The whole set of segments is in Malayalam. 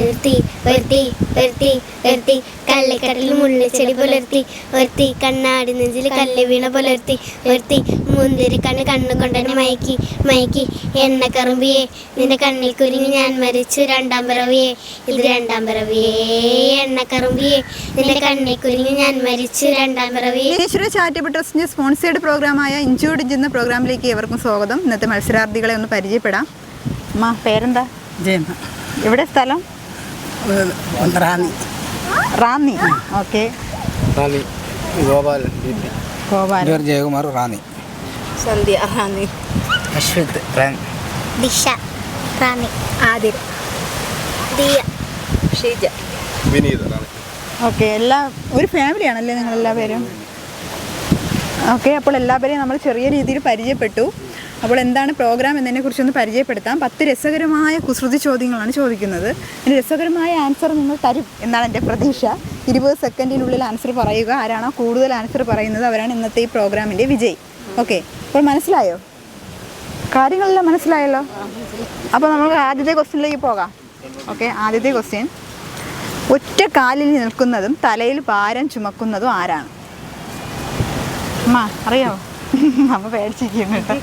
രേ നിർത്തി ഉയർത്തി ഉയർത്തി. ഒരുത്തി കള്ളിക്കടലിൽ മുള്ളിച്ചെടി പുലർത്തി ഉയർത്തി. കണ്ണാടി നെഞ്ചിൽ കല്ല് വീണ പുലർത്തി ഉയർത്തി. മുന്തിരി കണ്ണ് കണ്ണു കൊണ്ടെന്നെ മയക്കി മയക്കി. എണ്ണ കറുമ്പിയെ നിന്റെ കണ്ണിൽ കുരുങ്ങി ഞാൻ മരിച്ചു. രണ്ടാം പിറവിയെ ഇത് രണ്ടാം പിറവിയേ. എണ്ണ കറുമ്പിയെ നിന്റെ കണ്ണിൽ കുരുങ്ങി ഞാൻ മരിച്ചു. രണ്ടാം പിറവിയെ. ഈശ്വര ചാരിറ്റബിൾ ട്രസ്റ്റിന്റെ സ്പോൺസേഡ് പ്രോഗ്രാമായ ഇഞ്ചോടിഞ്ച് എന്ന പ്രോഗ്രാമിലേക്ക് ഏവർക്കും സ്വാഗതം. ഇന്നത്തെ മത്സരാർത്ഥികളെ ഒന്ന് പരിചയപ്പെടാം. അമ്മ പേരെന്താ? ജയമ്മ. എവിടെ സ്ഥലം? റാന്നി. റാന്നി? ഓക്കെ. റാന്നി ഗോപാലൻ പേര് ജയകുമാർ റാന്നി. സന്ധ്യ റാന്നി. അശ്വിത് റാന്നി ദിശ റാന്നി. ആദിർ ദിയ. ഷീജ. വിനീത് റാന്നി. ഓക്കെ എല്ലാ ഒരു ഫാമിലിയാണല്ലേ നിങ്ങൾ എല്ലാവരും ഓക്കെ അപ്പോൾ എല്ലാവരെയും നമ്മൾ ചെറിയ രീതിയിൽ പരിചയപ്പെട്ടു. അപ്പോൾ എന്താണ് പ്രോഗ്രാം എന്നതിനെ കുറിച്ചൊന്ന് പരിചയപ്പെടുത്താം. പത്ത് രസകരമായ കുസൃതി ചോദ്യങ്ങളാണ് ചോദിക്കുന്നത്. അതിന് രസകരമായ ആൻസർ നിങ്ങൾ തരും എന്നാണ് എന്റെ പ്രതീക്ഷ. ഇരുപത് സെക്കൻഡിനുള്ളിൽ ആൻസർ പറയുക. ആരാണോ കൂടുതൽ ആൻസർ പറയുന്നത് അവരാണ് ഇന്നത്തെ ഈ പ്രോഗ്രാമിന്റെ വിജയി. ഓക്കെ അപ്പോൾ മനസ്സിലായോ? കാര്യങ്ങളെല്ലാം മനസ്സിലായല്ലോ? അപ്പോൾ നമുക്ക് ആദ്യത്തെ ക്വസ്റ്റ്യനിലേക്ക് പോകാം. ഓക്കെ ആദ്യത്തെ ക്വസ്റ്റ്യൻ ഒറ്റ കാലിൽ നിൽക്കുന്നതും തലയിൽ ഭാരം ചുമക്കുന്നതും ആരാണ്? അമ്മ അറിയാമോ അമ്മ പേടിച്ചിരിക്കുന്നു കേട്ടോ.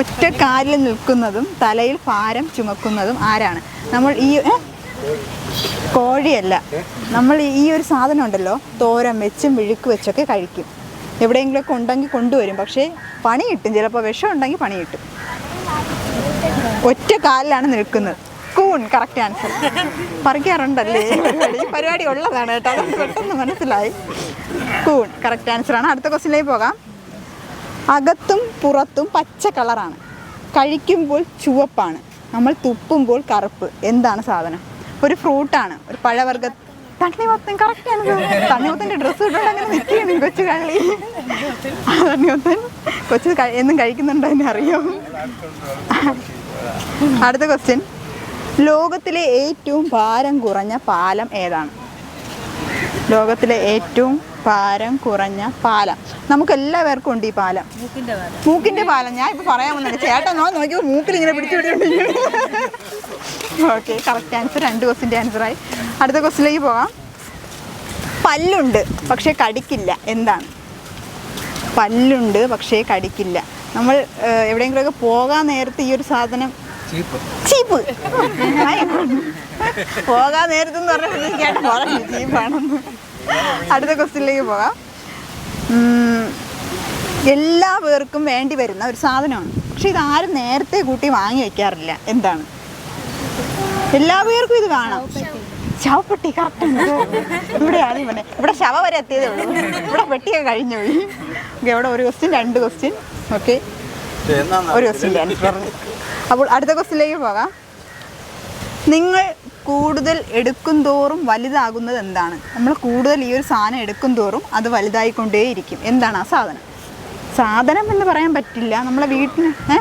ഒറ്റ കാലിൽ നിൽക്കുന്നതും തലയിൽ ഭാരം ചുമക്കുന്നതും ആരാണ്? നമ്മൾ ഈ കോഴിയല്ല. നമ്മൾ ഈ ഒരു സാധനം ഉണ്ടല്ലോ തോരൻ വെച്ചും വിഴുക്ക് വെച്ചൊക്കെ കഴിക്കും. എവിടെയെങ്കിലുമൊക്കെ ഉണ്ടെങ്കിൽ കൊണ്ടുവരും പക്ഷേ പണി കിട്ടും ചിലപ്പോൾ വിഷം ഉണ്ടെങ്കിൽ പണി കിട്ടും ഒറ്റ കാലിലാണ് നിൽക്കുന്നത്. കൂൺ കറക്റ്റ് ആൻസർ പറിക്കാറുണ്ടല്ലേ? പരിപാടി ഉള്ളതാണ് കേട്ടോ. പെട്ടെന്ന് മനസ്സിലായി. കൂൺ കറക്റ്റ് ആൻസർ ആണ്. അടുത്ത ക്വസ്റ്റിനിലേക്ക് പോകാം. അകത്തും പുറത്തും പച്ച കളറാണ്. കഴിക്കുമ്പോൾ ചുവപ്പാണ്. നമ്മൾ തുപ്പുമ്പോൾ കറുപ്പ്. എന്താണ് സാധനം? ഒരു ഫ്രൂട്ടാണ്. ഒരു പഴവർഗ തണ്ണിമത്തൻ കറക്റ്റാണ് തണ്ണിമത്തന്റെ ഡ്രസ്സ് ഇട്ടുകൊണ്ട് അങ്ങനെ നിൽക്കുകയാണ് കൊച്ചു കളി തണ്ണിമത്തൻ കൊച്ചു എന്നും കഴിക്കുന്നുണ്ടോ എന്നെ അറിയാം. അടുത്ത ക്വസ്റ്റ്യൻ ലോകത്തിലെ ഏറ്റവും ഭാരം കുറഞ്ഞ പാലം ഏതാണ്? ലോകത്തിലെ ഏറ്റവും ഭാരം കുറഞ്ഞ പാലം. നമുക്ക് എല്ലാവർക്കും ഉണ്ട് ഈ പാലം. മൂക്കിന്റെ പാലം. ഞാൻ ഇപ്പൊ പറയാൻ വന്നില്ല ചേട്ടൻ നോ നോക്കി മൂക്കിൽ ഇങ്ങനെ പിടിച്ചു ഓക്കെ കറക്റ്റ് ആൻസർ രണ്ട് ക്വസ്റ്റിന്റെ ആൻസറായി അടുത്ത ക്വസ്റ്റിലേക്ക് പോകാം. പല്ലുണ്ട് പക്ഷേ കടിക്കില്ല. എന്താണ്? പല്ലുണ്ട് പക്ഷേ കടിക്കില്ല. നമ്മൾ എവിടെയെങ്കിലും എവിടെയെങ്കിലുമൊക്കെ പോകാൻ നേരത്തെ ഈ ഒരു സാധനം ചീപ്പ്. പോകാൻ നേരത്തെന്ന് പറഞ്ഞാൽ കേട്ട് ചീപ്പാണെന്ന് അടുത്ത ക്വസ്റ്റ്യനിലേക്ക് പോകാം. എല്ലാ പേർക്കും വേണ്ടി വരുന്ന ഒരു സാധനമാണ്. പക്ഷെ ഇത് ആരും നേരത്തെ കൂട്ടി വാങ്ങി വെക്കാറില്ല. എന്താണ്? എല്ലാ പേർക്കും ഇത് കാണാം. ശവപ്പെട്ടി കറക്റ്റ് ഇവിടെയാണ് പറഞ്ഞത് ഇവിടെ ശവ വരെ എത്തിയതേ ഉള്ളൂ. ഇവിടെ പെട്ടിയൊക്കെ കഴിഞ്ഞു പോയി. ഓക്കെ ഇവിടെ ഒരു ക്വസ്റ്റ്യൻ രണ്ട് ക്വസ്റ്റ്യൻ ഓക്കെ. ഒരു ക്വസ്റ്റ്യന്റെ ആൻസർ അപ്പോൾ അടുത്ത ക്വസ്റ്റ്യനിലേക്ക് പോകാം. നിങ്ങൾ കൂടുതൽ എടുക്കും തോറും വലുതാകുന്നത് എന്താണ് നമ്മൾ കൂടുതൽ ഈ ഒരു സാധനം എടുക്കും തോറും അത് വലുതായിക്കൊണ്ടേയിരിക്കും. എന്താണ് ആ സാധനം? സാധനം എന്ന് പറയാൻ പറ്റില്ല. നമ്മളെ വീട്ടിന് ഏ?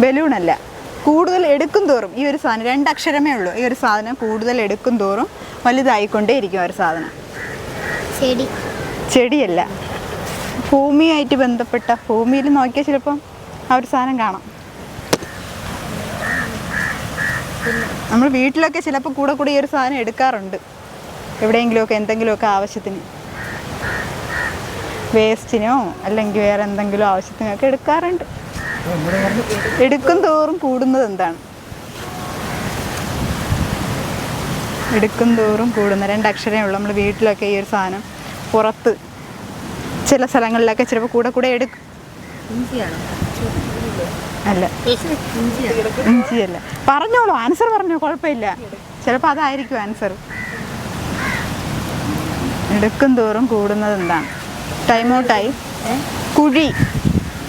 ബലൂണല്ല. കൂടുതൽ എടുക്കും തോറും ഈ ഒരു സാധനം രണ്ടക്ഷരമേ ഉള്ളൂ. ഈ ഒരു സാധനം കൂടുതൽ എടുക്കും തോറും വലുതായിക്കൊണ്ടേയിരിക്കും ആ ഒരു സാധനം. ചെടി. ചെടിയല്ല. ഭൂമിയായിട്ട് ബന്ധപ്പെട്ട ഭൂമിയിൽ നോക്കിയാൽ ചിലപ്പം ആ ഒരു സാധനം കാണാം. നമ്മൾ വീട്ടിലൊക്കെ ചിലപ്പോൾ കൂടെ കൂടെ ഈ ഒരു സാധനം എടുക്കാറുണ്ട്. എവിടെയെങ്കിലുമൊക്കെ എന്തെങ്കിലുമൊക്കെ ആവശ്യത്തിന്. വേസ്റ്റിനോ അല്ലെങ്കിൽ വേറെ എന്തെങ്കിലും ആവശ്യത്തിനൊക്കെ എടുക്കാറുണ്ട്. എടുക്കും തോറും കൂടുന്നത് എന്താണ്? എടുക്കും തോറും കൂടുന്ന രണ്ടക്ഷരമേ ഉള്ളൂ. നമ്മൾ വീട്ടിലൊക്കെ ഈ ഒരു സാധനം പുറത്ത് ചില സ്ഥലങ്ങളിലൊക്കെ ചിലപ്പോൾ കൂടെ കൂടെ എടുക്കും. അല്ല. ഇഞ്ചിയല്ല. പറഞ്ഞോളൂ ആൻസർ പറഞ്ഞോ കുഴപ്പമില്ല. ചിലപ്പോൾ അതായിരിക്കും ആൻസർ എടുക്കും തോറും കൂടുന്നത് എന്താണ്? ടൈം ഔട്ടായി കുഴി.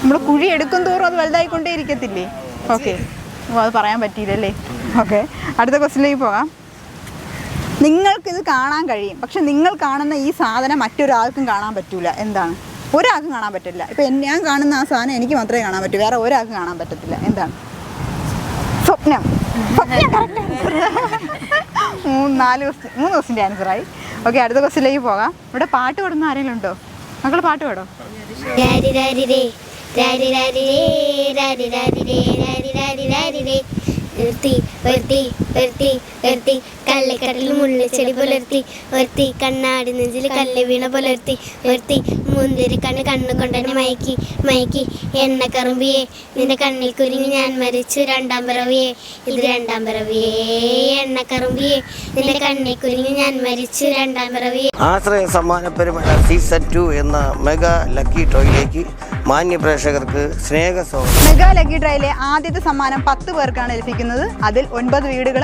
നമ്മൾ കുഴി എടുക്കും തോറും അത് വലുതായിക്കൊണ്ടേ ഇരിക്കത്തില്ലേ ഓക്കെ അത് പറയാൻ പറ്റിയില്ലല്ലേ? ഓക്കെ അടുത്ത ക്വസ്റ്റിലേക്ക് പോകാം. നിങ്ങൾക്കിത് കാണാൻ കഴിയും. പക്ഷെ നിങ്ങൾ കാണുന്ന ഈ സാധനം മറ്റൊരാൾക്കും കാണാൻ പറ്റൂല. എന്താണ്? ഒരാൾക്കും കാണാൻ പറ്റില്ല. ഇപ്പം ഞാൻ കാണുന്ന ആ സാധനം എനിക്ക് മാത്രമേ കാണാൻ പറ്റൂ. വേറെ ഒരാൾക്കും കാണാൻ പറ്റത്തില്ല. എന്താണ്? സ്വപ്നം. സ്വപ്നം മൂന്ന് നാല് ദിവസം മൂന്ന് ദിവസത്തിന്റെ ആൻസറായി ഓക്കെ അടുത്ത ക്വസ്റ്റിലേക്ക് പോകാം. ഇവിടെ പാട്ട് പാടുന്ന ആരെങ്കിലും ഉണ്ടോ? മക്കൾ പാട്ട് പാടോ? രേ നിർത്തി. ഒരുത്തി ഒരുത്തി കള്ളിക്കടലിൽ കള്ളിക്കടലിൽ മുള്ളിച്ചെടി പുലർത്തി ഒരുത്തി കണ്ണാടി നെഞ്ചിൽ കല്ല് വീണ പുലർത്തി ഒരുത്തി മുന്തിരി കണ്ണ് കണ്ണു കൊണ്ടെന്നെ മയക്കി മയക്കി. എണ്ണ കറുമ്പിയെ നിന്റെ കണ്ണിൽ കുരുങ്ങി ഞാൻ മരിച്ചു. രണ്ടാം പിറവിയെ ഇത് രണ്ടാം പിറവിയെ. എണ്ണ കറുമ്പിയെ നിന്റെ കണ്ണിൽ കുരുങ്ങി ഞാൻ മരിച്ചു. രണ്ടാം പിറവിയെ. ആശ്രയ സമ്മാന പെരുമഴ സീസൺ ടു എന്ന മെഗാ ലക്കി ടോയിലേക്ക് മാന്യ പ്രേക്ഷകർക്ക് സ്നേഹ സ്വാഗതം മെഗാ ലക്കി ഡ്രൈയിലെ ആദ്യത്തെ സമ്മാനം പത്ത് പേർക്കാണ് ലഭിക്കുന്നത്. അതിൽ ഒൻപത്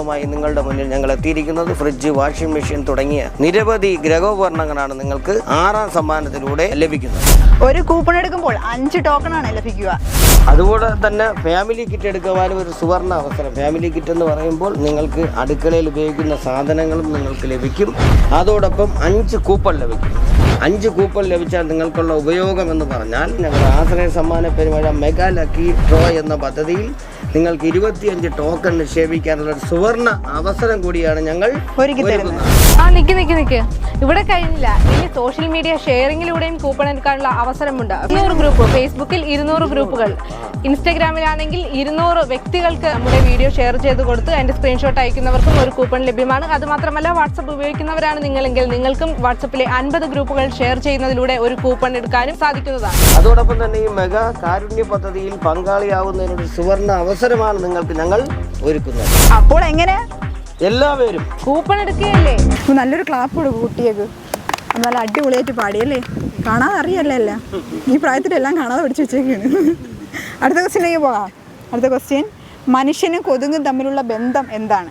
ഗ്രഹോപകരണങ്ങളുമായി നിങ്ങളുടെ മുന്നിൽ ഞങ്ങൾ എത്തിയിരിക്കുന്നത്. ഫ്രിഡ്ജ് വാഷിംഗ് മെഷീൻ തുടങ്ങിയ നിരവധി ഗ്രഹോപകരണങ്ങളാണ് നിങ്ങൾക്ക് ആറാം സമ്മാനത്തിലൂടെ ലഭിക്കുന്നത്. ഒരു കൂപ്പൺ എടുക്കുമ്പോൾ അഞ്ച് ടോക്കൺ ആണ് ലഭിക്കുക. അതുപോലെ തന്നെ ഫാമിലി കിറ്റ് എടുക്കുവാനും ഒരു സുവർണ അവസരം. ഫാമിലി കിറ്റ് എന്ന് പറയുമ്പോൾ നിങ്ങൾക്ക് അടുക്കളയിൽ ഉപയോഗിക്കുന്ന സാധനങ്ങളും നിങ്ങൾക്ക് ലഭിക്കും. അതോടൊപ്പം അഞ്ച് കൂപ്പൺ ലഭിക്കും. അഞ്ച് കൂപ്പൺ ലഭിച്ചാൽ നിങ്ങൾക്കുള്ള ഉപയോഗം എന്ന് പറഞ്ഞാൽ ഞങ്ങളുടെ ആശ്രയ സമ്മാന പെരുമഴ മെഗാ ലക്കി ഡ്രോ എന്ന പദ്ധതിയിൽ നിങ്ങൾക്ക് ഇരുപത്തിയഞ്ച് ടോക്കൺ നിക്ഷേപിക്കാനുള്ള ഒരു സുവർണ അവസരം കൂടിയാണ് ഞങ്ങൾ ആ നിക്ക് നിക്ക് നിക്ക്. ഇവിടെ കഴിഞ്ഞില്ല. ഇനി സോഷ്യൽ മീഡിയ ഷെയറിംഗിലൂടെയും കൂപ്പൺ എടുക്കാനുള്ള അവസരമുണ്ട്. ഇരുന്നൂറ് ഗ്രൂപ്പ് ഫേസ്ബുക്കിൽ ഇരുന്നൂറ് ഗ്രൂപ്പുകൾ ഇൻസ്റ്റഗ്രാമിലാണെങ്കിൽ ഇരുന്നൂറ് വ്യക്തികൾക്ക് നമ്മുടെ വീഡിയോ ഷെയർ ചെയ്ത് കൊടുത്ത് അതിന്റെ സ്ക്രീൻഷോട്ട് അയക്കുന്നവർക്കും ഒരു കൂപ്പൺ ലഭ്യമാണ്. അതുമാത്രമല്ല വാട്സപ്പ് ഉപയോഗിക്കുന്നവരാണ് നിങ്ങളെങ്കിൽ നിങ്ങൾക്കും വാട്സപ്പിലെ അൻപത് ഗ്രൂപ്പുകൾ ഷെയർ ചെയ്യുന്നതിലൂടെ ഒരു കൂപ്പൺ എടുക്കാനും സാധിക്കുന്നതാണ്. അതോടൊപ്പം തന്നെ ഈ മെഗാ കാരുണ്യ പദ്ധതിയിൽ പങ്കാളിയാവുന്നതിനൊരു സുവർണ അവസരമാണ് നിങ്ങൾക്ക് ഞങ്ങൾ ഒരുക്കുന്നത്. അപ്പോൾ എങ്ങനെ? എല്ലാവരും കൂപ്പൺ എടുക്കുകയല്ലേ? നല്ലൊരു ക്ലാപ്പ് കൊടുക്കും കുട്ടിയേക്ക്. നല്ല അടിപൊളിയായിട്ട് പാടിയല്ലേ കാണാതെ അറിയല്ലേ എല്ലാം? ഈ പ്രായത്തിലെല്ലാം കാണാതെ പഠിച്ചു വെച്ചേക്കാണ്. അടുത്ത ക്വസ്റ്റ്യനിലേക്ക് പോകാം. അടുത്ത ക്വസ്റ്റ്യൻ മനുഷ്യനും കൊതുകും തമ്മിലുള്ള ബന്ധം എന്താണ്?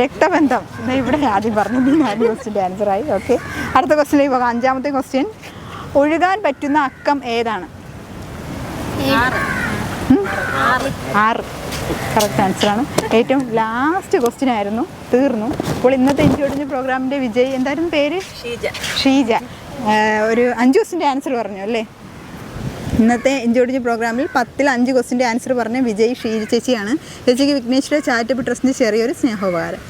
രക്തബന്ധം. ഇവിടെ ആദ്യം പറഞ്ഞത് ആദ്യ ക്വസ്റ്റ്യന്റെ ആൻസറായി ഓക്കെ അടുത്ത ക്വസ്റ്റ്യനിലേക്ക് പോകാം. അഞ്ചാമത്തെ ക്വസ്റ്റ്യൻ ഒഴുകാൻ പറ്റുന്ന അക്കം ഏതാണ്? ആറ്. കറക്റ്റ് ആൻസറാണ് ഏറ്റവും ലാസ്റ്റ് ക്വസ്റ്റ്യൻ ആയിരുന്നു. തീർന്നു. അപ്പോൾ ഇന്നത്തെ ഇന്റോടിഞ്ഞ പ്രോഗ്രാമിന്റെ വിജയ്. എന്തായിരുന്നു പേര്? ഷീജ. ഷീജ. ഒരു അഞ്ച് ക്വസ്റ്റിന്റെ ആൻസർ പറഞ്ഞു അല്ലേ? ഇന്നത്തെ എൻജോഡിജ് പ്രോഗ്രാമിൽ പത്തിൽ അഞ്ച് ക്വസ്റ്റിന്റെ ആൻസർ പറഞ്ഞ വിജയ് ഷീജ ചേച്ചിയാണ്. ചേച്ചിക്ക് വിഘ്നേശ്വര ചാരിറ്റബിൾ ട്രസ്റ്റിന്റെ ചെറിയൊരു സ്നേഹോപകാരം.